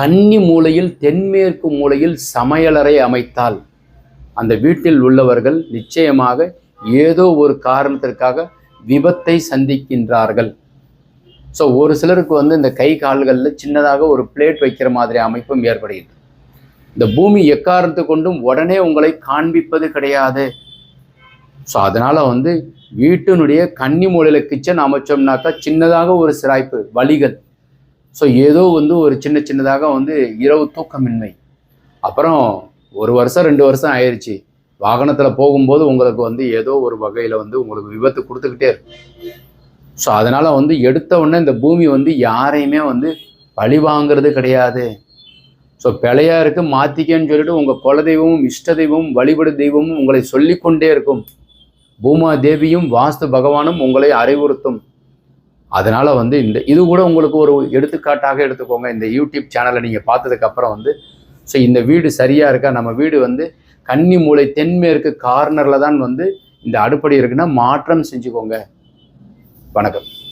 கன்னி மூலையில் தென்மேற்கு மூலையில் சமையலறை அமைத்தால் அந்த வீட்டில் உள்ளவர்கள் நிச்சயமாக ஏதோ ஒரு காரணத்திற்காக விபத்தை சந்திக்கின்றார்கள். ஸோ ஒரு சிலருக்கு வந்து இந்த கை கால்களில் சின்னதாக ஒரு பிளேட் வைக்கிற மாதிரி அமைப்பும் ஏற்படுகிறது இந்த பூமி எக்காரணத்து கொண்டும் உடனே உங்களை காண்பிப்பது கிடையாது. ஸோ அதனால் வந்து வீட்டினுடைய கன்னி மூலையில் கிச்சன் அமைச்சோம்னாக்கா சின்னதாக ஒரு சிராய்ப்பு வலிகள் ஸோ ஏதோ வந்து ஒரு சின்ன சின்னதாக வந்து இரவு தூக்கமின்மை. அப்புறம் ஒரு வருஷம் ரெண்டு வருஷம் ஆயிடுச்சு வாகனத்தில் போகும்போது உங்களுக்கு வந்து ஏதோ ஒரு வகையில் வந்து உங்களுக்கு விபத்து கொடுத்துக்கிட்டே இருக்கும் ஸோ அதனால் வந்து எடுத்த உடனே இந்த பூமி வந்து யாரையுமே வந்து பழி வாங்குறது கிடையாது. ஸோ பிழையா இருக்கு மாற்றிக்கன்னு சொல்லிட்டு உங்கள் குலதெய்வமும் இஷ்ட தெய்வமும் வழிபடு தெய்வமும் உங்களை சொல்லிக்கொண்டே இருக்கும். பூமா தேவியும் வாஸ்து பகவானும் உங்களை அறிவுறுத்தும். அதனால் வந்து இந்த இது கூட உங்களுக்கு ஒரு எடுத்துக்காட்டாக எடுத்துக்கோங்க. இந்த யூடியூப் சேனலை நீங்கள் பார்த்ததுக்கப்புறம் வந்து ஸோ இந்த வீடு சரியாக இருக்கா? நம்ம வீடு வந்து கன்னி மூலை தென்மேற்கு கார்னரில் தான் வந்து இந்த அடுப்படி இருக்குன்னா மாற்றம் செஞ்சுக்கோங்க. வணக்கம்.